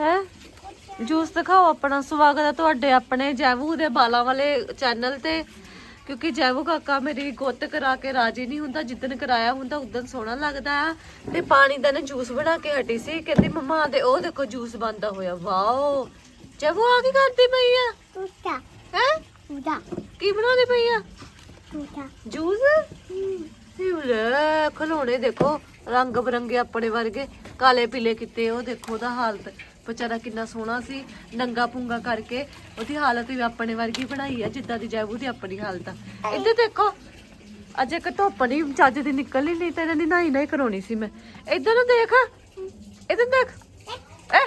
ਹੈ? ਜੂਸ ਦਿਖਾਓ ਆਪਣਾ ਸਵਾਗਤ ਹੈ ਤੁਹਾਡੇ ਆਪਣੇ ਜੈਵੂ ਦੇ ਬਾਲਾਂ ਵਾਲੇ ਚੈਨਲ ਤੇ। ਕਿਉਂਕਿ ਜੈਵੂ ਕਾਕਾ ਮੇਰੀ ਗੁੱਤ ਕਰਾ ਕੇ ਰਾਜੀ ਨਹੀਂ ਹੁੰਦਾ ਜਿੱਦਨ ਕਰਾਇਆ ਹੁੰਦਾ ਉਦੋਂ ਸੋਹਣਾ ਲੱਗਦਾ ਆ। ਤੇ ਪਾਣੀ ਦਾ ਨਾ ਜੂਸ ਬਣਾ ਕੇ ਹਟੀ ਸੀ ਕਹਿੰਦੀ ਮਮਾ ਦੇ ਉਹ ਦੇਖੋ ਜੂਸ ਬੰਦਾ ਹੋਇਆ ਵਾਓ। ਜੈਵੂ ਆ ਕੀ ਕਰਦੀ ਪਈ ਆ? ਟੁੱਟਾ ਹੈ? ਟੁੱਟਾ ਕੀ ਬਣਾਉਂਦੀ ਪਈ ਆ? ਟੁੱਟਾ ਜੂਸ? ਲੈ ਖਲੋਣੇ ਦੇਖੋ। ਰੰਗ ਬਰੰਗੇ ਆਪਣੇ ਵਰਗੇ ਕਾਲੇ ਪੀਲੇ ਕੀਤੇ ਉਹ ਦੇਖੋ ਉਹਦਾ ਹਾਲਤ। ਵਿਚਾਰਾ ਕਿੰਨਾ ਸੋਹਣਾ ਸੀ ਨੰਗਾ ਪੁੰਗਾ ਕਰਕੇ ਉਹਦੀ ਹਾਲਤ ਵੀ ਆਪਣੇ ਵਰਗੀ ਬਣਾਈ ਆ ਜਿੱਦਾਂ ਦੀ ਜੈਬੂ ਦੀ ਆਪਣੀ ਹਾਲਤ ਆ। ਇੱਧਰ ਦੇਖੋ ਅੱਜ ਇੱਕ ਧੁੱਪ ਨਹੀਂ ਚੱਜ ਦੀ ਨਿਕਲਣੀ ਨਹੀਂ ਤੇ ਇਹਨਾਂ ਦੀ ਨਾਈ ਨਹੀਂ ਕਰਾਉਣੀ ਸੀ ਮੈਂ। ਇੱਧਰ ਨੂੰ ਦੇਖ ਇੱਧਰ ਦੇਖ। ਐ।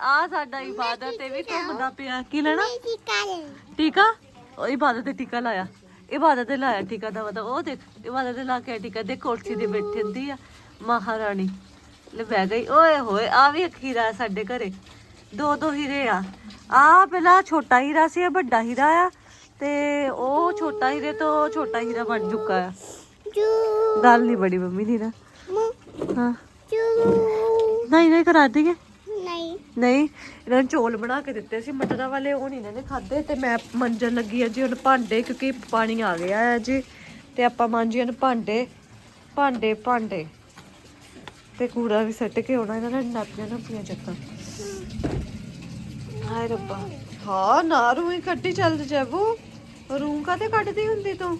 ਆ ਸਾਡਾ ਇਬਾਦਤ ਤੇ ਵੀ ਘੁੰਮਦਾ ਪਿਆ। ਕੀ ਲੈਣਾ। ਟੀਕਾ? ਉਹ ਇਬਾਦਤ ਤੇ ਟੀਕਾ ਲਾਇਆ। ਇਬਾਦਤ ਤੇ ਲਾਇਆ ਟੀਕਾ ਦਾ ਮਤਲਬ ਉਹ ਦੇਖ ਇਬਾਦਤ ਤੇ ਲਾ ਕੇ ਟੀਕਾ ਦੇ ਕੁਰਸੀ ਦੇ ਬੈਠੀ ਹੁੰਦੀ ਆ ਮਹਾਰਾਣੀ। ਲੈ ਬਹਿ ਗਈ ਓਏ ਹੋਏ ਆ ਵੀ ਇੱਕ ਹੀਰਾ ਸਾਡੇ ਘਰੇ। ਦੋ ਦੋ ਹੀਰੇ ਆ। ਆ ਪਹਿਲਾਂ ਛੋਟਾ ਹੀਰਾ ਸੀ ਇਹ ਵੱਡਾ ਹੀਰਾ ਆ ਤੇ ਉਹ ਛੋਟਾ ਹੀਰੇ ਤੋਂ ਛੋਟਾ ਹੀਰਾ ਬਣ ਚੁੱਕਾ ਆ। ਗੱਲ ਨਹੀਂ ਬੜੀ ਮੰਮੀ ਦੀ ਨਾ। ਹਾਂ। ਨਹੀਂ ਨਹੀਂ ਕਰਾ ਦਈਏ। ਨਹੀਂ ਨਹੀਂ ਇਹਨਾਂ ਨੂੰ ਚੌਲ ਬਣਾ ਕੇ ਦਿੱਤੇ ਸੀ ਮਟਰਾਂ ਵਾਲੇ ਉਹ ਨਹੀਂ ਇਹਨਾਂ ਨੇ ਖਾਦੇ ਤੇ ਮੈਂ ਮੰਜਣ ਲੱਗੀ ਆ ਜੀ ਹੁਣ ਭਾਂਡੇ, ਕਿਉਂਕਿ ਪਾਣੀ ਆ ਗਿਆ ਹੈ ਜੀ, ਤੇ ਆਪਾਂ ਮਾਂਜੀਆਂ ਨੇ ਭਾਂਡੇ ਭਾਂਡੇ ਭਾਂਡੇ, ਤੇ ਕੂੜਾ ਵੀ ਸੱਟ ਕੇ ਆਉਣਾ ਇਹਨਾਂ ਨੇ ਨਾਪੀਆਂ ਨਾਪੀਆਂ ਚੱਕਾਂ। ਹਾਏ ਰੱਬਾ, ਹਾਂ ਨਾ ਰੂਈ ਕੱਢੀ ਚੱਲਦੀ ਜਾਬੂ ਰੂੰ ਕਾਤੇ ਕੱਢਦੀ ਹੁੰਦੀ ਤੂੰ?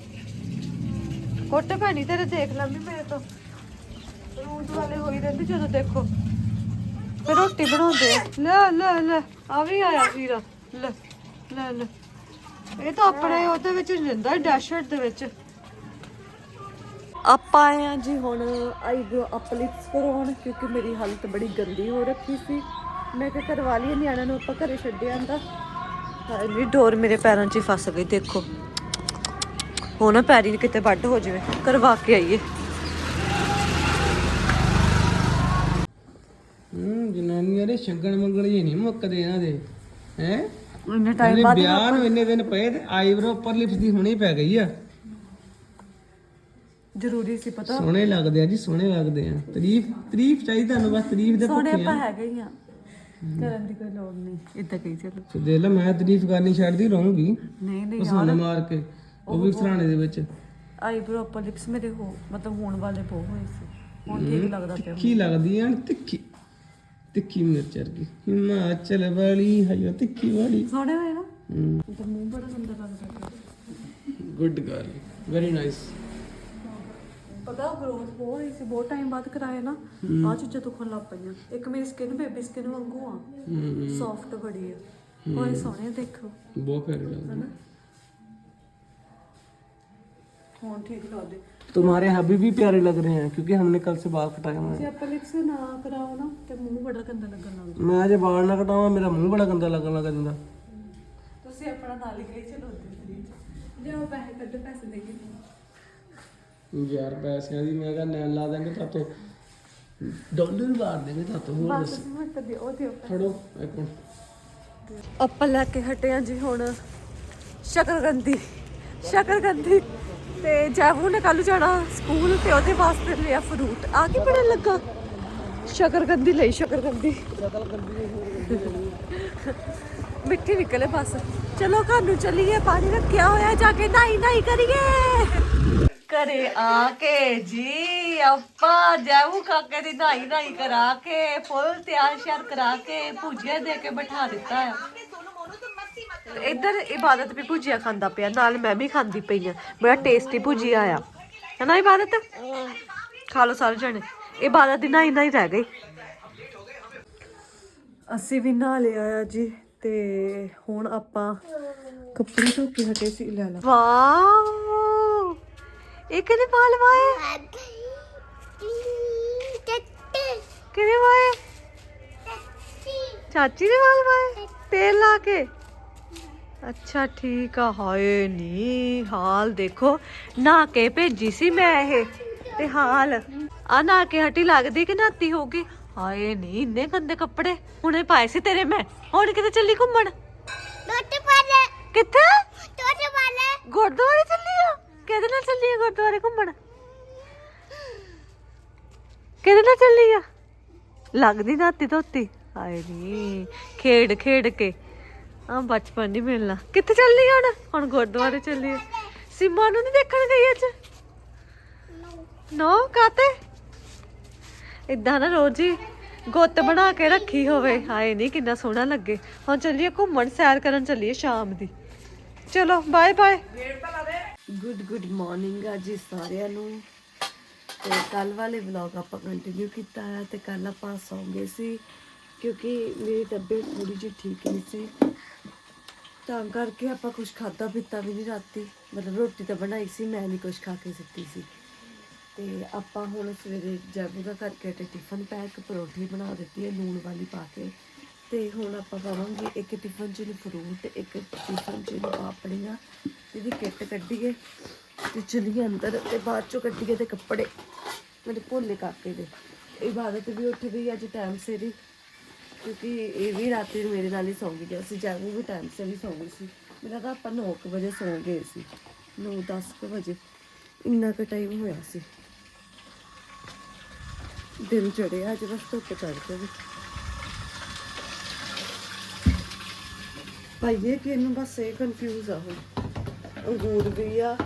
ਕੁੱਟ ਪੈਣੀ ਤੇਰੇ ਦੇਖ ਲੰਮੀ ਮੇਰੇ ਤੋਂ। ਰੂੰ ਵਾਲੇ ਹੋਈ ਰਹਿੰਦੀ ਜਦੋਂ ਦੇਖੋ। ਫਿਰ ਰੋਟੀ ਬਣਾਉਂਦੇ ਆ। ਲੈ ਲੈ ਲੈ, ਆ ਵੀ ਆਇਆ ਵੀਰਾ। ਲੈ ਲੈ ਲੈ। ਇਹ ਤਾਂ ਆਪਣੇ ਉਹਦੇ ਵਿੱਚ ਜਿੰਦਾ ਡੈਸ਼ਰਟ ਦੇ ਵਿੱਚ। ਆਪਾਂ ਆਏ ਆ ਜੀ ਹੁਣ ਆਈਬ੍ਰੋ ਅਪਲਿਪਸ ਕਰਵਾਉਣ ਕਿਉਂਕਿ ਮੇਰੀ ਹਾਲਤ ਬੜੀ ਗੰਦੀ ਹੋ ਰੱਖੀ ਸੀ। ਮੈਂ ਕਿਹਾ ਕਰਵਾ ਲਈ ਨਿਆਣਿਆਂ ਨੂੰ ਆਪਾਂ ਘਰੇ ਛੱਡਿਆ ਆਂਦਾ ਹਾਏ ਡੋਰ ਮੇਰੇ ਪੈਰਾਂ 'ਚ ਹੀ ਫਸ ਗਈ, ਦੇਖੋ। ਹੁਣ ਨਾ ਪੈਰੀ ਕਿਤੇ ਵੱਢ ਹੋ ਜਾਵੇ, ਕਰਵਾ ਕੇ ਆਈਏ ਹੂੰ ਛੱਗਣ ਮੰਗਣ ਜੇ ਨਹੀਂ ਮੁੱਕਦੇ ਇਹਨਾਂ ਦੇ ਹੈ? ਇੰਨੇ ਟਾਈਮ ਬਾਅਦ ਵਿਆਹ ਨੂੰ ਇੰਨੇ ਦਿਨ ਪਏ ਤੇ ਆਈਬ੍ਰੋ ਉੱਪਰ ਲਿਪਸ ਦੀ ਹੁਣੇ ਪੈ ਗਈ ਆ। ਜ਼ਰੂਰੀ ਸੀ ਪਤਾ। ਸੋਹਣੇ ਲੱਗਦੇ ਆ ਜੀ ਸੋਹਣੇ ਲੱਗਦੇ ਆ। ਤਾਰੀਫ ਤਾਰੀਫ ਚਾਹੀਦੀ ਤੁਹਾਨੂੰ ਬਸ ਤਾਰੀਫ ਦੇ ਸੋਹਣੇ ਭੁੱਖੇ ਆਪਾਂ ਆ ਹੈਗੇ ਹੀ ਆ। ਕਰਨ ਦੀ ਕੋਈ ਲੋੜ ਨਹੀਂ ਇਦਾਂ ਕਹੀ ਚਲੋ। ਤੇ ਦੇਖ ਲੈ ਮੈਂ ਤਾਰੀਫ ਕਰਨੀ ਛੱਡਦੀ ਰਹੂੰਗੀ। ਨਹੀਂ ਨਹੀਂ ਮਾਰ ਕੇ ਉਹ ਵੀ ਸਰਾਣੇ ਦੇ ਵਿੱਚ। ਆਈਬ੍ਰੋ ਉੱਪਰ ਲਿਪਸ ਮੇਰੇ ਹੋ ਮਤਲਬ ਹੋਣ ਵਾਲੇ ਬਹੁਤ ਹੋਏ ਸੀ। ਹੁਣ ਠੀਕ ਲੱਗਦਾ ਪਿਆ ਤਿੱਖੀ ਲੱਗਦੀ ਆ ਤਿੱਖੀ ਤਿੱਖੀ ਮਿਰਚ ਵਰਗੀ। ਹਿਮਾਚਲ ਵਾਲੀ ਹੈ ਤਿੱਖੀ ਵਾਲੀ। ਸੋਹਣੇ ਹੋਏ ਨਾ? ਤੇ ਮੂੰਹ ਬੜਾ ਗੰਦਾ ਲੱਗਦਾ ਗੁੱਡ ਗਰਲ ਵੈਰੀ ਨਾਈਸ ਪਤਾ ਗਰੋਥ ਬਹੁਤ ਹੋਈ ਸੀ ਬਹੁਤ ਟਾਈਮ ਬਾਅਦ ਕਰਾਇਆ ਨਾ। ਆ ਚੀਜ਼ਾਂ ਦੁਖਣ ਲੱਗ ਪਈਆਂ। ਇੱਕ ਮੇਰੀ ਸਕਿਨ ਬੇਬੀ ਸਕਿਨ ਵਾਂਗੂ ਆ। ਸੌਫਟ ਬੜੀ ਆ। ਹੋਏ ਸੋਹਣੇ ਦੇਖੋ। ਬਹੁਤ ਪਿਆਰੇ ਲੱਗਦੇ। ਹੁਣ ਠੀਕ ਲੱਗਦੇ। तुम्हारे हबी भी प्यारे लग रहे हैं क्योंकि हमने कल से बाल कटाया हुआ है ਜੇ ਆਪਾਂ ਲਿਪਸ ਨਾ ਕਰਾਓ ਨਾ ਤੇ ਮੂੰਹ ਬੜਾ ਗੰਦਾ ਲੱਗਣ ਲੱਗ मैं आज बाल ना कटावा मेरा मुंह बड़ा गंदा लगन लग जाता ਤੁਸੀਂ ਆਪਣਾ ਨਾਲ ਹੀ ਗਈ ਚਲੋ ਉੱਧਰ ਫਰੀ ਜੇ ਉਹ ਪੈਸੇ ਕੱਢ ਪੈਸੇ ਦੇ ਕੇ यार पैसे दी मैं कहा नैन ला देंगे तो तो डॉलर मार देंगे तो तो और ਬਸ ਮਿੰਟ ਦੇ ਉਹ ਦਿਓ छोड़ो एक मिनट ਆਪਾਂ ਲੈ ਕੇ ਹਟੇ ਆ ਜੀ ਹੁਣ ਸ਼ਕਰਗੰਦੀ ਸ਼ਕਰਗੰਦੀ ਤੇ ਜੈਵੂ ਨੇ ਕੱਲ ਜਾਣਾ ਸਕੂਲ ਤੇ ਉਹਦੇ ਵਾਸਤੇ ਲਿਆ ਫਰੂਟ ਆ ਕੀ ਬੜਾ ਲੱਗਾ? ਸ਼ਕਰਗੰਦੀ ਲਈ, ਸ਼ਕਰਗੰਦੀ। ਮਿੱਠੀ ਨਿਕਲੇ ਬਸ। ਚਲੋ ਘਰ ਨੂੰ ਚੱਲੀਏ, ਪਾਣੀ ਰੱਖਿਆ ਹੋਇਆ, ਜਾ ਕੇ ਨਾਈ ਨਾਈ ਕਰੀਏ। ਘਰੇ ਆ ਕੇ ਜੀ, ਆਪਾਂ ਜੈਵੂ ਕਾਕੇ ਦੀ ਨਾਈ ਨਾਈ ਕਰਾ ਕੇ, ਫੁੱਲ ਤਿਆਰ ਸ਼ਿਆਰ ਕਰਾ ਕੇ, ਭੁਜੀਆ ਦੇ ਕੇ ਬਿਠਾ ਦਿੱਤਾ ਆ। ਇੱਧਰ ਇਬਾਦਤ ਵੀ ਭੁਜੀਆ ਖਾਂਦਾ ਪਿਆ ਨਾਲ ਮੈਂ ਵੀ ਖਾਂਦੀ ਪਈ ਆ ਬੜਾ ਟੇਸਟੀ ਭੁਜੀਆ ਆ। ਹਨਾ ਇਬਾਦਤ? ਖਾ ਲਓ ਸਾਰੇ ਜਣੇ। ਇਬਾਦਤ ਦੀ ਨਾਈ ਨਾਈ ਰਹਿ ਗਈ। ਅਸੀਂ ਵੀ ਨਹਾ ਲਿਆ ਆ ਜੀ ਤੇ ਹੁਣ ਆਪਾਂ ਕੱਪੜੇ ਧੋ ਕੇ ਹਟੇ ਸੀ ਲੈ ਲਾ ਵਾਓ! ਇਹ ਕਿਹਨੇ ਵਾਲ ਵਾਏ? ਕਿਹਨੇ ਵਾਏ? ਚਾਚੀ ਦੇ ਵਾਲ ਵਾਏ? ਤੇਲ ਲਾ ਕੇ। ਅੱਛਾ ਠੀਕ ਆ ਹਾਏ ਨੀ ਹਾਲ ਦੇਖੋ। ਨਾ ਕੇ ਭੇਜੀ ਸੀ ਮੈਂ ਇਹ ਤੇ ਹਾਲ। ਆ ਨਾ ਕੇ ਹਟੀ ਲੱਗਦੀ ਕਿ ਨਾਤੀ ਹੋਗੀ ਹਾਏ ਨੀ ਇੰਨੇ ਗੰਦੇ ਕੱਪੜੇ। ਹੁਣੇ ਪਾਏ ਸੀ ਤੇਰੇ ਮੈਂ। ਹੁਣ ਕਿਤੇ ਚੱਲੀ ਘੁੰਮਣ? ਟੋਟੇ ਪਾਲੇ ਕਿੱਥੇ? ਟੋਟੇ ਪਾਲੇ ਗੁਰਦੁਆਰੇ ਚੱਲੀ ਆ? ਕਿਹਦੇ ਨਾਲ ਚੱਲੀ ਆ ਗੁਰਦੁਆਰੇ ਘੁੰਮਣ? ਕਿਹਦੇ ਨਾਲ ਚੱਲੀ ਆ? ਲੱਗਦੀ ਨਾਤੀ ਧੋਤੀ। ਹਾਏ ਨੀ ਖੇਡ ਖੇਡ ਕੇ। ਆ ਬਚਪਨ ਨਹੀਂ ਮਿਲਣਾ। ਕਿੱਥੇ ਚੱਲਣੀ ਹੁਣ? ਹੁਣ ਗੁਰਦੁਆਰੇ ਚੱਲੀਏ। ਸਿਮਾ ਨੂੰ ਨਹੀਂ ਦੇਖਣ ਗਈ ਅੱਜ? ਨੋ ਕਾਤੇ? ਇਦਾਂ ਨਾ ਰੋਜ਼ ਗੁੱਤ ਬਣਾ ਕੇ ਰੱਖੀ ਹੋਵੇ। ਹਾਏ ਨਹੀਂ ਕਿੰਨਾ ਸੋਹਣਾ ਲੱਗੇ। ਹੁਣ ਚੱਲੀਏ ਘੁੰਮਣ, ਸੈਰ ਕਰਨ ਚੱਲੀਏ ਸ਼ਾਮ ਦੀ। ਚਲੋ bye bye good good morning ਅੱਜ ਜੀ ਸਾਰਿਆਂ ਨੂੰ। ਤੇ ਕੱਲ ਵਾਲੇ ਵਲੌਗ ਆਪਾਂ ਕੰਟੀਨਿਊ ਕੀਤਾ ਹੈ ਤੇ ਕੱਲ ਆਪਾਂ ਸੌਂ ਗਏ ਸੀ, ਕਿਉਂਕਿ ਮੇਰੀ ਤਬੀਅਤ ਥੋੜੀ ਜਿਹੀ ਠੀਕ ਨਹੀਂ ਸੀ। ਤਾਂ ਕਰਕੇ ਆਪਾਂ ਕੁਝ ਖਾਦਾ ਪੀਤਾ ਵੀ ਨਹੀਂ ਰਾਤੀ। ਮਤਲਬ ਰੋਟੀ ਤਾਂ ਬਣਾਈ ਸੀ, ਮੈਂ ਨਹੀਂ ਕੁਝ ਖਾ ਕੇ ਸੁੱਤੀ ਸੀ। ਤੇ ਆਪਾਂ ਹੁਣ ਸਵੇਰੇ ਜਾਬੂ ਦਾ ਕਰਕੇ ਤੇ ਟਿਫਨ ਪੈਕ ਪਰੌਠੀ ਬਣਾ ਦਿੱਤੀ ਹੈ, ਲੂਣ ਵਾਲੀ ਪਾ ਕੇ। ਤੇ ਹੁਣ ਆਪਾਂ ਪਾਵਾਂਗੇ ਇੱਕ ਟਿਫਨ ਚ ਨੂੰ ਫਰੂਟ ਇੱਕ ਟਿਫਨ ਚ ਪਾਪੜੀਆਂ। ਇਹਦੀ ਕਿੱਟ ਕੱਢੀਏ ਤੇ ਚਲੀਏ ਅੰਦਰ ਤੇ ਬਾਅਦ ਚੋਂ ਕੱਢੀਏ ਤੇ ਕੱਪੜੇ। ਮੇਰੇ ਭੋਲੇ ਕਾਕੇ ਦੇ। ਇਬਾਦਤ ਵੀ ਉੱਠ ਗਈ, ਅੱਜ ਟਾਈਮ ਸਿਰ ਹੀ। ਕਿਉਂਕਿ ਇਹ ਵੀ ਰਾਤੀ ਨੂੰ ਮੇਰੇ ਨਾਲ ਹੀ ਸੌਂ ਗਿਆ ਸੀ ਜਾਗੂ ਵੀ ਟਾਈਮ ਸਿਰ ਹੀ ਸੌਂ ਗਈ ਸੀ। ਮੇਰਾ ਤਾਂ ਆਪਾਂ 9 ਵਜੇ ਸੌਂ ਗਏ ਸੀ। 9-10 ਵਜੇ। ਇੰਨਾ ਕੁ ਟਾਈਮ ਹੋਇਆ ਸੀ। ਦਿਨ ਚੜਿਆ ਅੱਜ ਬਸ ਧੁੱਪ ਚੜ ਗਈ। ਭਾਈਏ ਕਿ ਇਹਨੂੰ ਬਸ ਇਹ ਕਨਫਿਊਜ਼ ਆ ਹੁਣ। ਅੰਗੂਰ ਵੀ ਆ,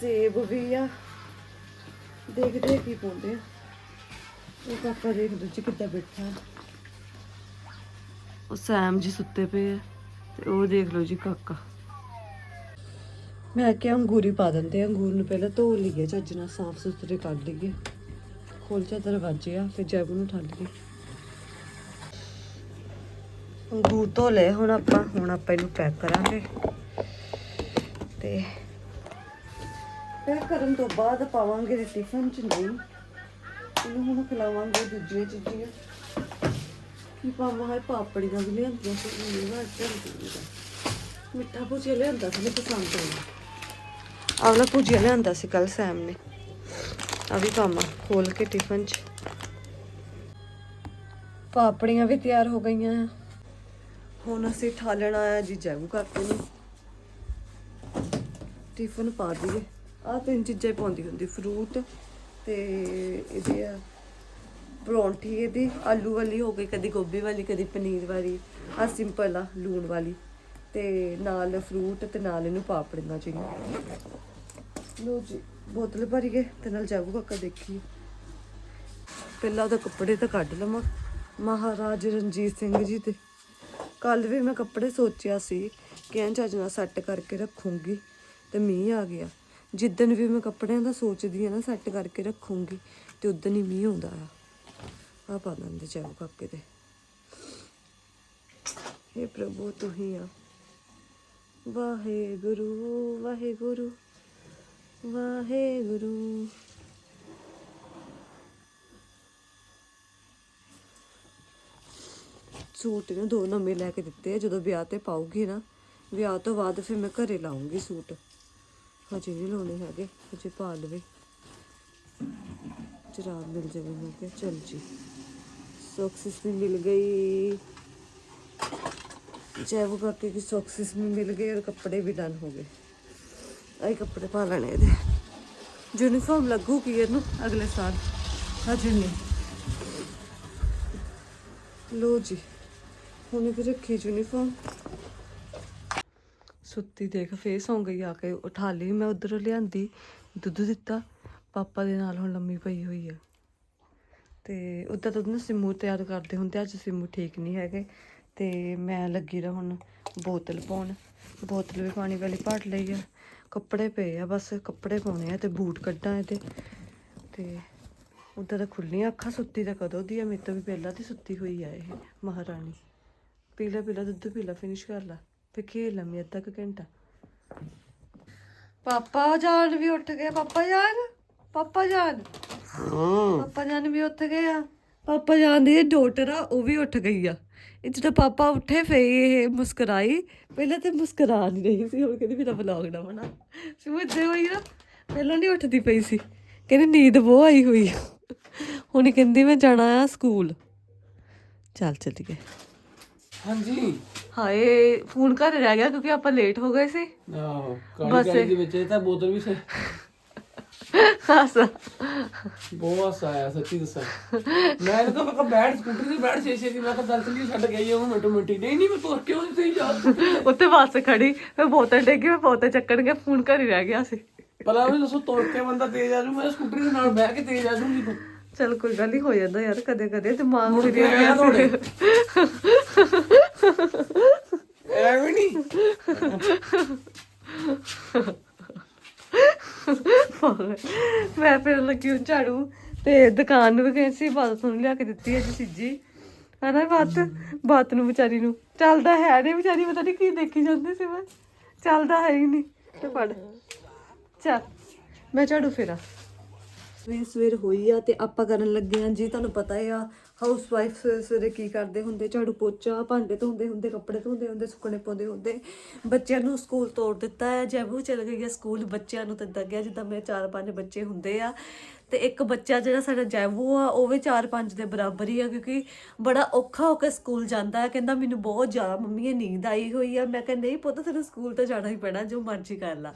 ਸੇਬ ਵੀ ਆ। ਦੇਖਦੇ ਕੀ ਪਾਉਂਦੇ ਆ। ਉਹ ਕਾਕਾ ਦੇਖ ਦੂਜੇ ਕਿੱਦਾਂ ਬੈਠਾ। ਉਹ ਸੈਮ ਜੀ ਸੁੱਤੇ ਪਏ ਆ, ਤੇ ਉਹ ਦੇਖ ਲਓ ਜੀ ਕਾਕਾ। ਮੈਂ ਕਿਹਾ ਅੰਗੂਰੀ ਪਾ ਦਿੰਦੇ ਆ, ਅੰਗੂਰ ਨੂੰ ਪਹਿਲਾਂ ਧੋ ਲਈਏ, ਚੱਜ ਨਾਲ ਸਾਫ਼ ਸੁਥਰੇ ਕਰ ਲਈਏ। ਖੋਲ ਚਾ ਦਰਵਾਜ਼ੇ ਫਿਰ ਜੈਬ ਨੂੰ ਠੱਲ ਲਈਏ ਅੰਗੂਰ ਧੋ ਲਏ, ਹੁਣ ਆਪਾਂ ਹੁਣ ਆਪਾਂ ਇਹਨੂੰ ਪੈਕ ਕਰਾਂਗੇ। ਤੇ ਪੈਕ ਕਰਨ ਤੋਂ ਬਾਅਦ ਪਾਵਾਂਗੇ ਟਿਫਨ ਚ ਨਹੀਂ। ਇਹਨੂੰ ਹੁਣ ਖਿਲਾਵਾਂਗੇ ਦੂਜੀਆਂ ਚੀਜ਼ਾਂ। ਕੀ ਪਾਵਾਂ ਹੈ? ਪਾਪੜੀ ਵੀ ਲਿਆਂਦੀਆਂ ਸੀ ਇਹ ਵਾਰ ਚੱਲਦੀ ਮਿੱਠਾ ਭੁਜੀਆ ਲਿਆਂਦਾ ਸੀ, ਮੈਨੂੰ ਪਸੰਦ ਆਇਆ। ਆਵਲਾ ਭੁਜੀਆ ਲਿਆਂਦਾ ਸੀ ਕੱਲ ਸੈਮ ਨੇ। ਆ ਵੀ ਪਾਵਾਂ ਖੋਲ ਕੇ ਟਿਫਨ ਚ। ਪਾਪੜੀਆਂ ਵੀ ਤਿਆਰ ਹੋ ਗਈਆਂ। ਹੁਣ ਅਸੀਂ ਠਾਲਣ ਆਇਆ ਜੀ ਜੈਬੂ ਕਰਦੇ ਨੂੰ। ਟਿਫਨ ਪਾ ਦਈਏ। ਆ ਤਿੰਨ ਚੀਜ਼ਾਂ ਪਾਉਂਦੀ ਹੁੰਦੀ ਫਰੂਟ ਤੇ ਇਹਦੇ ਆ ਪਰੌਂਠੀ ਇਹਦੀ, ਆਲੂ ਵਾਲੀ ਹੋ ਗਈ, ਕਦੀ ਗੋਭੀ ਵਾਲੀ, ਕਦੀ ਪਨੀਰ ਵਾਲੀ। ਆ ਸਿੰਪਲ ਆ, ਲੂਣ ਵਾਲੀ। ਤੇ ਨਾਲ ਫਰੂਟ ਤੇ ਨਾਲ ਇਹਨੂੰ ਪਾਪੜੀਆਂ ਚਾਹੀਆਂ ਲੋ ਜੀ, ਬੋਤਲ ਭਰੀ ਗਏ ਤੇ ਨਾਲ ਜਾਗੂ ਕਾਕਾ ਦੇਖੀ। ਪਹਿਲਾਂ ਉਹਦੇ ਕੱਪੜੇ ਤਾਂ ਕੱਢ ਲਵਾਂ। ਮਹਾਰਾਜ ਰਣਜੀਤ ਸਿੰਘ ਜੀ ਤੇ ਕੱਲ ਵੀ ਮੈਂ ਕੱਪੜੇ ਸੋਚਿਆ ਸੀ ਕਿ ਐਂ ਚੱਜ ਨਾਲ ਸੈੱਟ ਕਰਕੇ ਰੱਖੂੰਗੀ, ਤੇ ਮੀਂਹ ਆ ਗਿਆ। ਜਿੱਦਣ ਵੀ ਮੈਂ ਕੱਪੜਿਆਂ ਦਾ ਸੋਚਦੀ ਆ ਨਾ, ਸੈੱਟ ਕਰਕੇ ਰੱਖੂੰਗੀ, ਤੇ ਉਦੋਂ ਹੀ ਮੀਂਹ ਆਉਂਦਾ ਆ। ਆ ਪਾ ਦਿੰਦੇ ਜਾਓ ਕਾਕੇ ਤੇ हे ਪ੍ਰਭੂ ਤੂੰ ਹੀ ਆ ਵਾਹਿਗੁਰੂ ਵਾਹਿਗੁਰੂ ਵਾਹਿਗੁਰੂ ਸੂਟ ਨੇ ਦੋ ਨਵੇਂ ਲੈ ਕੇ ਦਿੱਤੇ ਜਦੋਂ ਵਿਆਹ ਤੇ ਪਾਉਗੀ ਨਾ, ਵਿਆਹ ਤੋਂ ਬਾਅਦ ਫਿਰ ਮੈਂ ਘਰੇ ਲਾਉਂਗੀ ਸੂਟ। ਹਜੇ ਨਹੀਂ ਲਾਉਣੇ ਹੈਗੇ, ਹਜੇ ਪਾ ਲਵੇ। ਜਰਾਬ ਮਿਲ ਜਾਵੇ ਮੈਂ ਕਿਹਾ, ਚਲ ਜੀ। ਸੌਕਸਿਸ ਵੀ ਮਿਲ ਗਈ ਜੈਵੂ ਕਾਕੇ की सॉक्सेस भी मिल गई और कपड़े भी डन हो गए ਆਈ ਕੱਪੜੇ ਪਾ ਲੈਣੇ ਇਹਦੇ ਯੂਨੀਫਾਰਮ ਲੱਗੂਗੀ ਇਹਨੂੰ ਅਗਲੇ ਸਾਲ ਹਜੇ ਨਹੀਂ ਲੋ ਜੀ ਹੁਣ ਇਹ ਰੱਖੀ ਯੂਨੀਫਾਰਮ ਸੁੱਤੀ ਦੇਖ ਫੇਰ ਸੌਂ ਗਈ ਆ ਕੇ ਉਠਾ ਲਈ ਮੈਂ ਉਧਰੋਂ ਲਿਆਂਦੀ ਦੁੱਧ ਦਿੱਤਾ ਪਾਪਾ ਦੇ ਨਾਲ ਹੁਣ ਲੰਮੀ ਪਈ ਹੋਈ ਆ ਤੇ ਉੱਦਾਂ ਤਾਂ ਉਹਨੂੰ ਸਿਮੂ ਤਿਆਰ ਕਰਦੇ ਹੁੰਦੇ ਅੱਜ ਸਿਮੂ ਠੀਕ ਨਹੀਂ ਹੈਗੇ। ਤੇ ਮੈਂ ਲੱਗੀ ਰ ਹੁਣ ਬੋਤਲ ਪਾਉਣ। ਬੋਤਲ ਵੀ ਪਾਣੀ ਵਾਲੀ ਭਰ ਲਈ ਆ। ਕੱਪੜੇ ਪਏ ਆ ਬਸ, ਕੱਪੜੇ ਪਾਉਣੇ ਆ ਤੇ ਬੂਟ ਕੱਢਾਂ ਇਹਦੇ। ਤੇ ਉੱਦਾਂ ਤਾਂ ਖੁੱਲੀਆਂ ਅੱਖਾਂ, ਸੁੱਤੀ ਤਾਂ ਕਦੋਂ ਦੀ ਆ? ਮੇਰੇ ਤੋਂ ਵੀ ਪਹਿਲਾਂ ਦੀ ਸੁੱਤੀ ਹੋਈ ਆ ਇਹ ਮਹਾਰਾਣੀ। ਪੀਲਾ ਪੀਲਾ ਦੁੱਧ ਪੀਲਾ ਫਿਨਿਸ਼ ਕਰ ਲਾ। ਫੇ ਖੇਲ ਲਾ ਮੈਂ ਅੱਧਾ ਕੁ ਘੰਟਾ। ਪਾਪਾ, ਜਾਨ ਵੀ ਉੱਠ ਗਏ ਪਾਪਾ, ਜਾਨ। ਪਾਪਾ, ਜਾਨ। ਪਾਪਾ ਜਾਨ ਵੀ ਉੱਠ ਗਏ ਆ। ਪਾਪਾ ਜਾਨ ਦੀ ਡੋਟਰ ਆ ਉਹ ਵੀ ਉੱਠ ਗਈ ਆ। ਇਹ ਜਦੋਂ ਪਾਪਾ ਉੱਠੇ ਫੇ ਇਹ ਮੁਸਕਰਾਈ। ਪਹਿਲਾਂ ਤੇ ਮੁਸਕਰਾ ਨਹੀਂ ਰਹੀ ਸੀ ਹੁਣ ਕਹਿੰਦੀ ਮੇਰਾ ਵਲੌਗ ਨਾ ਬਣਾ। ਸਿਮੂ ਇੱਦਾਂ ਹੋਈ ਨਾ ਪਹਿਲਾਂ ਨਹੀਂ ਉੱਠਦੀ ਪਈ ਸੀ। ਕਹਿੰਦੀ ਨੀਂਦ ਬਹੁਤ ਆਈ ਹੋਈ ਹੁਣ ਕਹਿੰਦੀ ਮੈਂ ਜਾਣਾ ਆ ਸਕੂਲ। ਚੱਲ ਚੱਲੀਏ। ਹਾਂਜੀ। ਹਾਏ ਫੋਨ ਘਰ ਰਹਿ ਗਿਆ ਕਿਉਂਕਿ ਆਪਾਂ ਲੇਟ ਹੋ ਗਏ ਸੀ। ਆਹੋ ਕਾਲੀ ਕਾਲੀ ਦੇ ਵਿੱਚ ਇਹ ਤਾਂ ਬੋਤਲ ਵੀ ਸੇ ਹੱਸ। ਬਹੁਤ ਹਾਸਾ ਆਇਆ ਸੱਚੀ ਦੱਸਾਂ। ਮੈਂ ਤਾਂ ਕਿਹਾ ਮੈਂ ਕਿਹਾ ਬੈਠ ਸਕੂਟਰੀ ਤੇ ਬੈਠ ਛੇ ਛੇ ਦੀ ਮੈਂ ਕਿਹਾ ਦਲ ਚਲੀ ਛੱਡ ਗਈ ਉਹ ਮਿੰਟੋ ਮਿੰਟੀ। ਨਹੀਂ ਨਹੀਂ ਮੈਂ ਤੁਰ ਕਿਉਂ ਨਹੀਂ ਸਹੀ ਜਾ ਉੱਥੇ ਬੱਸ ਖੜੀ ਮੈਂ ਬੋਤਲ ਡੇਗੀ ਮੈਂ ਬੋਤਲ ਚੱਕਣ ਗਿਆ ਫੋਨ ਘਰ ਹੀ ਰਹਿ ਗਿਆ ਸੀ। ਪਤਾ ਵੀ ਦੱਸੋ ਤੁਰ ਕੇ ਬੰਦਾ ਤੇਜ਼ ਆ ਜੂ ਮੈਂ ਸਕੂਟਰੀ ਦੇ ਨਾਲ ਬਹਿ ਕੇ ਤੇਜ਼ ਆ ਜੂਗੀ ਤੂੰ। ਚਲ ਕੋਈ ਗੱਲ ਨਹੀਂ ਹੋ ਜਾਂਦਾ ਯਾਰ ਕਦੇ ਕਦੇ ਦਿਮਾਗ ਫਿਰ ਗਿਆ ਤੁਹਾਡੇ। ਐਵੇਂ ਨਹੀਂ ਪਾਗਲ। ਮੈਂ ਫਿਰ ਲੱਗੀ ਹੁਣ ਝਾੜੂ ਤੇ ਦੁਕਾਨ ਨੂੰ ਵੀ ਗਈ ਸੀ ਬਾਤ ਨੂੰ ਲਿਆ ਕੇ ਦਿੱਤੀ ਅੱਜ ਸਿੱਜੀ। ਹਨਾ ਬਾਤ? ਬਾਤ ਨੂੰ ਵਿਚਾਰੀ ਨੂੰ। ਚੱਲਦਾ ਹੈ ਨਹੀਂ ਵਿਚਾਰੀ, ਪਤਾ ਨਹੀਂ ਕੀ ਦੇਖੀ ਜਾਂਦੀ ਸੀ ਮੈਂ। ਚੱਲਦਾ ਹੈ ਹੀ ਨਹੀਂ ਤੇ ਪੜ ਚੱਲ, ਮੈਂ ਝਾੜੂ ਫੇਰਾ। ਸਵੇਰ ਸਵੇਰ ਹੋਈ ਆ ਤੇ ਆਪਾਂ ਕਰਨ ਲੱਗੇ ਆ ਜੀ, ਤੁਹਾਨੂੰ ਪਤਾ ਹੀ ਆ ਹਾਊਸ ਵਾਈਫ ਸਵੇਰੇ ਕੀ ਕਰਦੇ ਹੁੰਦੇ? ਝਾੜੂ ਪੋਚਾ, ਭਾਂਡੇ ਧੋਂਦੇ ਹੁੰਦੇ, ਕੱਪੜੇ ਧੋਂਦੇ ਹੁੰਦੇ, ਸੁੱਕਣੇ ਪਾਉਂਦੇ ਹੁੰਦੇ। ਬੱਚਿਆਂ ਨੂੰ ਸਕੂਲ ਤੋੜ ਦਿੱਤਾ ਹੈ। ਜੈਬੂ ਚਲ ਗਈ ਹੈ ਸਕੂਲ, ਬੱਚਿਆਂ ਨੂੰ ਤਾਂ ਲੱਗਿਆ ਜਿੱਦਾਂ ਮੇਰੇ ਚਾਰ ਪੰਜ ਬੱਚੇ ਹੁੰਦੇ ਆ। ਤੇ ਇੱਕ ਬੱਚਾ ਜਿਹੜਾ ਸਾਡਾ ਜੈਵੂ ਆ, ਉਹ ਵੀ ਚਾਰ ਪੰਜ ਦੇ ਬਰਾਬਰ ਹੀ ਆ, ਕਿਉਂਕਿ ਬੜਾ ਔਖਾ ਹੋ ਕੇ ਸਕੂਲ ਜਾਂਦਾ ਹੈ। ਕਹਿੰਦਾ ਮੈਨੂੰ ਬਹੁਤ ਜ਼ਿਆਦਾ ਮੰਮੀ, ਇਹ ਨੀਂਦ ਆਈ ਹੋਈ ਆ। ਮੈਂ ਕਿਹਾ, ਨਹੀਂ ਪੁੱਤ, ਤੈਨੂੰ ਸਕੂਲ ਤਾਂ ਜਾਣਾ ਹੀ ਪੈਣਾ, ਜੋ ਮਰਜ਼ੀ ਕਰ ਲਾ।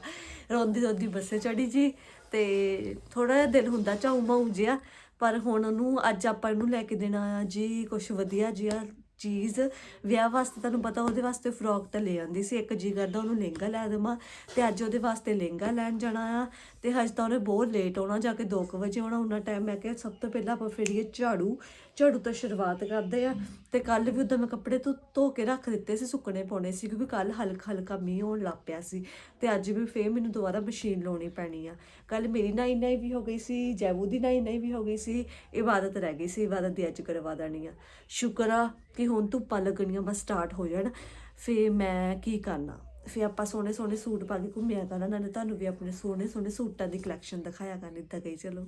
ਰੋਂਦੀ ਰੋਂਦੀ ਬੱਸੇ ਚੜੀ ਜੀ ਤੇ ਥੋੜਾ ਜਿਹਾ ਦਿਲ ਹੁੰਦਾ ਝਾਉ ਮਾਉ ਜਿਹਾ। ਪਰ ਹੁਣ ਉਹਨੂੰ ਅੱਜ ਆਪਾਂ ਇਹਨੂੰ ਲੈ ਕੇ ਦੇਣਾ ਆ ਜੀ ਕੁਝ ਵਧੀਆ ਜਿਹਾ ਚੀਜ਼। ਵਿਆਹ ਵਾਸਤੇ ਤੁਹਾਨੂੰ ਪਤਾ ਉਹਦੇ ਵਾਸਤੇ ਫਰੋਕ ਤਾਂ ਲੈ ਆਂਦੀ ਸੀ, ਇੱਕ ਜੀ ਕਰਦਾ ਉਹਨੂੰ ਲਹਿੰਗਾ ਲੈ ਦੇਵਾਂ ਤੇ ਅੱਜ ਉਹਦੇ ਵਾਸਤੇ ਲਹਿੰਗਾ ਲੈਣ ਜਾਣਾ ਆ ਤੇ ਹਜੇ ਤਾਂ ਉਹਨੇ ਬਹੁਤ ਲੇਟ ਆਉਣਾ, ਜਾ ਕੇ 2 ਵਜੇ ਆਉਣਾ ਉਹਨਾਂ ਟਾਈਮ ਮੈਂ ਕਿਹਾ ਸਭ ਤੋਂ ਪਹਿਲਾਂ ਆਪਾਂ ਫੇਰੀਏ ਝਾੜੂ ਝਾੜੂ ਤੋਂ ਸ਼ੁਰੂਆਤ ਕਰਦੇ ਆ ਤੇ ਕੱਲ ਵੀ ਉਦੋਂ ਮੈਂ ਕੱਪੜੇ ਤੋਂ ਧੋ ਕੇ ਰੱਖ ਦਿੱਤੇ ਸੀ, ਸੁੱਕਣੇ ਪਾਉਣੇ ਸੀ, ਕਿਉਂਕਿ ਕੱਲ ਹਲਕਾ ਹਲਕਾ ਮੀਂਹ ਹੋਣ ਲੱਗ ਪਿਆ ਸੀ ਤੇ ਅੱਜ ਵੀ ਫੇਰ ਮੈਨੂੰ ਦੁਬਾਰਾ ਮਸ਼ੀਨ ਲਾਉਣੀ ਪੈਣੀ ਆ। ਕੱਲ ਮੇਰੀ ਨਾਈ ਨਾਈ ਵੀ ਹੋ ਗਈ ਸੀ ਜੈਬੂ ਦੀ ਨਾਈ ਨਾਈ ਵੀ ਹੋ ਗਈ ਸੀ, ਇਬਾਦਤ ਰਹਿ ਗਈ ਸੀ, ਇਬਾਦਤ ਦੀ ਅੱਜ ਕਰਵਾ ਦੇਣੀ ਆ। ਸ਼ੁਕਰ ਆ ਕਿ ਹੁਣ ਧੁੱਪਾਂ ਲੱਗਣੀਆਂ, ਬਸ ਸਟਾਰਟ ਹੋ ਜਾਣ। ਫੇਰ ਮੈਂ ਕੀ ਕਰਨਾ? ਫੇਰ ਆਪਾਂ ਸੋਹਣੇ ਸੋਹਣੇ ਸੂਟ ਪਾ ਕੇ ਘੁੰਮਿਆ ਕਰਨਾ ਨਾਲੇ ਤੁਹਾਨੂੰ ਵੀ ਆਪਣੇ ਸੋਹਣੇ ਸੋਹਣੇ ਸੂਟਾਂ ਦੀ ਕਲੈਕਸ਼ਨ ਦਿਖਾਇਆ ਕਰਨੀ ਤਾਂ ਗਈ ਚਲੋ।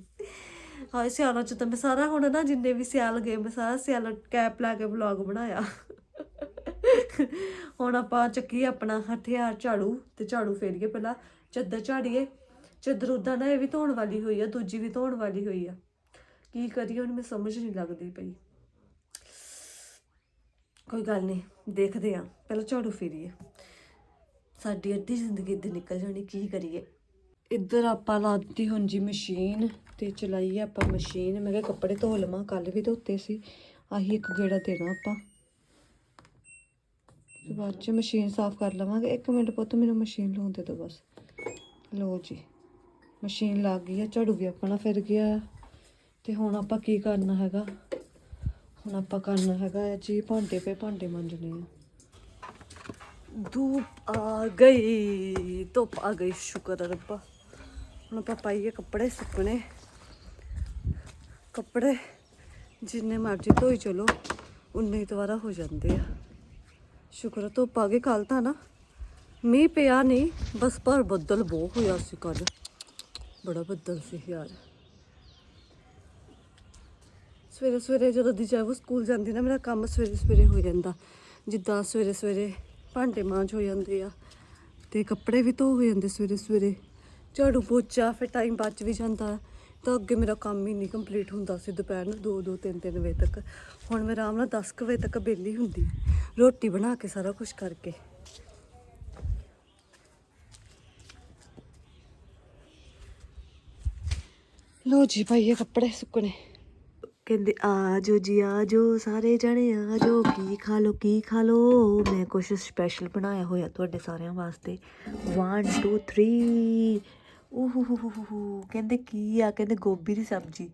ਹਾਂ ਸਿਆਲਾਂ ਚ ਤਾਂ ਮੈਂ ਸਾਰਾ ਹੁਣ ਨਾ ਜਿੰਨੇ ਵੀ ਸਿਆਲ ਗਏ, ਮੈਂ ਸਾਰਾ ਸਿਆਲ ਕੈਪ ਲਾ ਕੇ ਵਲੌਗ ਬਣਾਇਆ। ਹੁਣ ਆਪਾਂ ਚੱਕੀ ਆਪਣਾ ਹਥਿਆਰ ਝਾੜੂ, ਤੇ ਝਾੜੂ ਫੇਰੀਏ ਪਹਿਲਾਂ। ਚੱਦਰ ਝਾੜੀਏ ਚੱਦਰ ਉਦਾਂ ਨਾ ਇਹ ਵੀ ਧੋਣ ਵਾਲੀ ਹੋਈ ਆ, ਦੂਜੀ ਵੀ ਧੋਣ ਵਾਲੀ ਹੋਈ ਆ। ਕੀ ਕਰੀਏ ਹੁਣ ਮੈਂ ਸਮਝ ਨਹੀਂ ਲੱਗਦੀ ਪਈ। ਕੋਈ ਗੱਲ ਨਹੀਂ, ਦੇਖਦੇ ਆ ਪਹਿਲਾਂ ਝਾੜੂ ਫੇਰੀਏ। ਸਾਡੀ ਅੱਧੀ ਜ਼ਿੰਦਗੀ ਇੱਦਾਂ ਨਿਕਲ ਜਾਣੀ, ਕੀ ਕਰੀਏ? ਇੱਧਰ ਆਪਾਂ ਲਾਤੀ ਹੁਣ ਜੀ ਮਸ਼ੀਨ ਤੇ ਚਲਾਈ ਆਪਾਂ ਮਸ਼ੀਨ। ਮੈਂ ਕਿਹਾ ਕੱਪੜੇ ਧੋ ਲਵਾਂ ਕੱਲ ਵੀ ਧੋਤੇ ਸੀ। ਆਹੀ ਇੱਕ ਗੇੜਾ ਦੇਣਾ ਆਪਾਂ। ਬਾਅਦ ਚ ਮਸ਼ੀਨ ਸਾਫ਼ ਕਰ ਲਵਾਂਗੇ। ਇੱਕ ਮਿੰਟ ਪੁੱਤ, ਮੈਨੂੰ ਮਸ਼ੀਨ ਲਾਉਣ ਦੇ ਦਿਓ ਬਸ। ਲਓ ਜੀ। ਮਸ਼ੀਨ ਲੱਗ ਗਈ ਆ, ਝਾੜੂ ਵੀ ਆਪਣਾ ਫਿਰ ਗਿਆ। ਤੇ ਹੁਣ ਆਪਾਂ ਕੀ ਕਰਨਾ ਹੈਗਾ? ਹੁਣ ਆਪਾਂ ਕਰਨਾ ਹੈਗਾ ਜੀ ਭਾਂਡੇ ਪਏ, ਭਾਂਡੇ ਮਾਂਜਣੇ ਆ। ਧੂਪ ਆ ਗਈ, ਧੁੱਪ ਆ ਗਈ, ਸ਼ੁਕਰ ਹੈ ਰੱਬਾ। ਹੁਣ ਆਪਾਂ ਪਾਈਏ ਕੱਪੜੇ ਸੁੱਕਣੇ। ਕੱਪੜੇ ਜਿੰਨੇ ਮਰਜ਼ੀ ਧੋਈ ਚਲੋ, ਉਨੇ ਹੀ ਦੁਬਾਰਾ ਹੋ ਜਾਂਦੇ ਆ। ਸ਼ੁਕਰ ਧੁੱਪ ਆ ਗਈ ਕੱਲ ਤਾਂ ਨਾ ਮੀਂਹ ਪਿਆ ਨਹੀਂ ਬਸ ਪਰ ਬੱਦਲ ਬਹੁਤ ਹੋਇਆ ਸੀ ਕੱਲ ਬੜਾ ਬੱਦਲ ਸੀ ਯਾਰ। ਸਵੇਰੇ ਸਵੇਰੇ ਜਦੋਂ ਦੀ ਜਾਵੋ ਸਕੂਲ ਜਾਂਦੀ ਨਾ, ਮੇਰਾ ਕੰਮ ਸਵੇਰੇ ਸਵੇਰੇ ਹੋ ਜਾਂਦਾ। ਜਿੱਦਾਂ ਸਵੇਰੇ ਸਵੇਰੇ ਭਾਂਡੇ ਮਾਂਜ ਹੋ ਜਾਂਦੇ ਆ ਤੇ ਕੱਪੜੇ ਵੀ ਧੋ ਹੋ ਜਾਂਦੇ ਸਵੇਰੇ ਸਵੇਰੇ। ਝਾੜੂ ਪੋਚਾ, ਫਿਰ ਟਾਈਮ ਬਚ ਵੀ ਜਾਂਦਾ। ਤਾਂ ਅੱਗੇ ਮੇਰਾ ਕੰਮ ਹੀ ਨਹੀਂ ਕੰਪਲੀਟ ਹੁੰਦਾ ਸੀ ਦੁਪਹਿਰ ਨੂੰ 2 2 3 3 ਵਜੇ ਤੱਕ। ਹੁਣ ਮੈਂ ਆਰਾਮ ਨਾਲ 10 ਕੁ ਵਜੇ ਤੱਕ ਵਿਹਲੀ ਹੁੰਦੀ ਰੋਟੀ ਬਣਾ ਕੇ ਸਾਰਾ ਕੁਝ ਕਰਕੇ। ਲੋ ਜੀ ਭਾਈ, ਇਹ ਕੱਪੜੇ ਸੁੱਕਣੇ। ਕਹਿੰਦੇ ਆ ਜੋ ਜੀ ਆ ਜੋ ਸਾਰੇ ਜਣੇ ਆ ਜੋ ਕੀ ਖਾ ਲੋ ਕੀ ਖਾ ਲੋ ਮੈਂ ਕੁਛ ਸਪੈਸ਼ਲ ਬਣਾਇਆ ਹੋਇਆ ਤੁਹਾਡੇ ਸਾਰਿਆਂ ਵਾਸਤੇ। 1 2 3 ਓਹ ਹੋ ਕਹਿੰਦੇ, ਕੀ ਆ? ਕਹਿੰਦੇ, ਗੋਭੀ ਦੀ ਸਬਜ਼ੀ।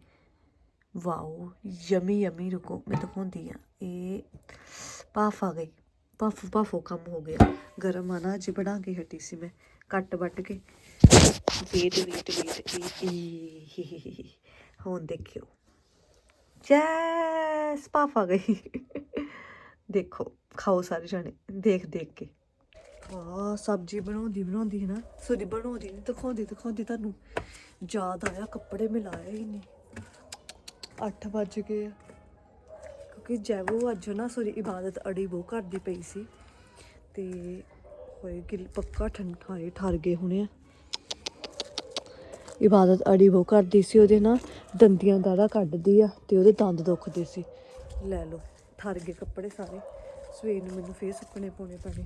ਵਾਓ, ਯਮੀ ਯਮੀ, ਰੁਕੋ, ਮੈਂ ਦਿਖਾਉਂਦੀ ਆ ਇਹ ਪਾਫ ਆ ਗਈ। ਪਫ ਪਫੋ ਕੰਮ ਹੋ ਗਿਆ। ਗਰਮ ਆ ਨਾ, ਅੱਜ ਬਣਾ ਕੇ ਹਟੀ ਸੀ ਮੈਂ ਕੱਟ ਵੱਟ ਕੇ। ਵੇਟ ਵੇਟ ਵੇਟ ਹੁਣ ਦੇਖਿਓ ਜੈਸ ਪਾਫ ਗਈ ਦੇਖੋ ਖਾਓ ਸਾਰੇ ਜਣੇ ਦੇਖ ਦੇਖ ਕੇ ਵਾਹ ਸਬਜ਼ੀ ਬਣਾਉਂਦੀ ਬਣਾਉਂਦੀ ਹੈ ਨਾ ਸੋਰੀ ਬਣਾਉਂਦੀ ਨਹੀਂ ਦਿਖਾਉਂਦੀ ਦਿਖਾਉਂਦੀ ਤੁਹਾਨੂੰ ਯਾਦ ਆਇਆ ਕੱਪੜੇ ਮਿਲਾਏ ਹੀ ਨਹੀਂ 8 ਵੱਜ ਗਏ ਆ ਕਿਉਂਕਿ ਜੈਵੋ ਅੱਜ ਨਾ ਸੋਰੀ ਇਬਾਦਤ ਅੜੀ ਬਹੁ ਕਰਦੀ ਪਈ ਸੀ ਤੇ ਹੋਏ ਕਿ ਪੱਕਾ ਠੰਡਾ ਹੋਏ ਠਰ ਗਏ ਹੁਣੇ ਆ ਇਬਾਦਤ ਅੜੀ ਬਹੁ ਕਰਦੀ ਸੀ, ਉਹਦੇ ਨਾਲ ਦੰਦੀਆਂ ਦਾੜਾ ਕੱਢਦੀ ਆ ਤੇ ਉਹਦੇ ਦੰਦ ਦੁਖਦੇ ਸੀ। ਲੈ ਲਓ, ਠਰ ਗਏ ਕੱਪੜੇ ਸਾਰੇ। ਸਵੇਰ ਨੂੰ ਮੈਨੂੰ ਫੇਰ ਸੁੱਕਣੇ ਪਾਉਣੇ ਪੈਣੇ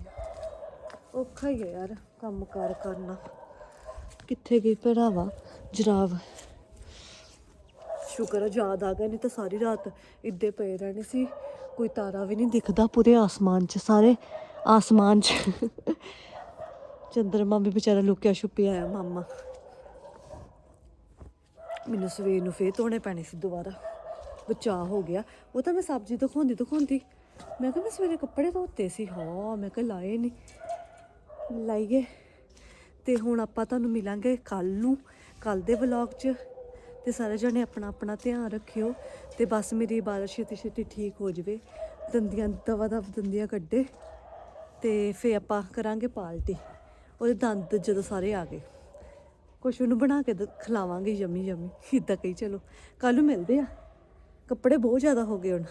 ਔਖਾ ਹੀ ਹੈ ਯਾਰ ਕੰਮ ਕਾਰ ਕਰਨਾ। ਕਿੱਥੇ ਗਈ ਭਰਾਵਾ? ਜਰਾਬ ਸ਼ੁਕਰ ਆ, ਯਾਦ ਆ ਗਿਆ, ਨਹੀਂ ਤਾਂ ਸਾਰੀ ਰਾਤ ਇੱਦੇ ਪਏ ਰਹਿਣੇ ਸੀ। ਕੋਈ ਤਾਰਾ ਵੀ ਨਹੀਂ ਦਿਖਦਾ ਪੂਰੇ ਆਸਮਾਨ 'ਚ, ਸਾਰੇ ਆਸਮਾਨ 'ਚ। ਚੰਦਰਮਾ ਵੀ ਵਿਚਾਰਾ ਲੁਕਿਆ ਛੁਪਿਆ ਆਇਆ ਮਾਮਾ। ਮੈਨੂੰ ਸਵੇਰ ਨੂੰ ਫੇਰ ਧੋਣੇ ਪੈਣੇ ਸੀ ਦੁਬਾਰਾ। ਬਚਾਅ ਹੋ ਗਿਆ। ਉਹ ਤਾਂ ਮੈਂ ਸਬਜ਼ੀ ਦਿਖਾਉਂਦੀ ਦਿਖਾਉਂਦੀ ਮੈਂ ਕਿਹਾ ਮੈਂ ਸਵੇਰੇ ਕੱਪੜੇ ਧੋਤੇ ਸੀ। ਹਾਂ, ਮੈਂ ਕਿਹਾ ਲਾਏ ਨਹੀਂ ਲਾਈਏ। ਤੇ ਹੁਣ ਆਪਾਂ ਤੁਹਾਨੂੰ ਮਿਲਾਂਗੇ ਕੱਲ ਨੂੰ, ਕੱਲ ਦੇ ਵਲੌਗ 'ਚ। ਤੇ ਸਾਰੇ ਜਣੇ ਆਪਣਾ ਆਪਣਾ ਧਿਆਨ ਰੱਖਿਓ। ਤੇ ਬਸ ਮੇਰੀ ਇਬਾਦਤ ਛੇਤੀ ਛੇਤੀ ਠੀਕ ਹੋ ਜਵੇ। ਦੰਦੀਆਂ, ਦਵਾ ਦਵ ਦੰਦੀਆਂ ਕੱਢੇ। ਤੇ ਫੇ ਆਪਾਂ ਕਰਾਂਗੇ ਪਾਲਟੀ। ਉਹਦੇ ਦੰਦ ਜਦੋਂ ਸਾਰੇ ਆ ਗਏ। ਕੁਛ ਉਹਨੂੰ ਬਣਾ ਕੇ ਖਿਲਾਵਾਂਗੇ ਯਮੀ ਯਮੀ। ਇਦਾਂ ਕਹੀ, ਚਲੋ ਕੱਲ ਨੂੰ ਮਿਲਦੇ ਆ। ਕੱਪੜੇ ਬਹੁਤ ਜ਼ਿਆਦਾ ਹੋ ਗਏ ਹੁਣ।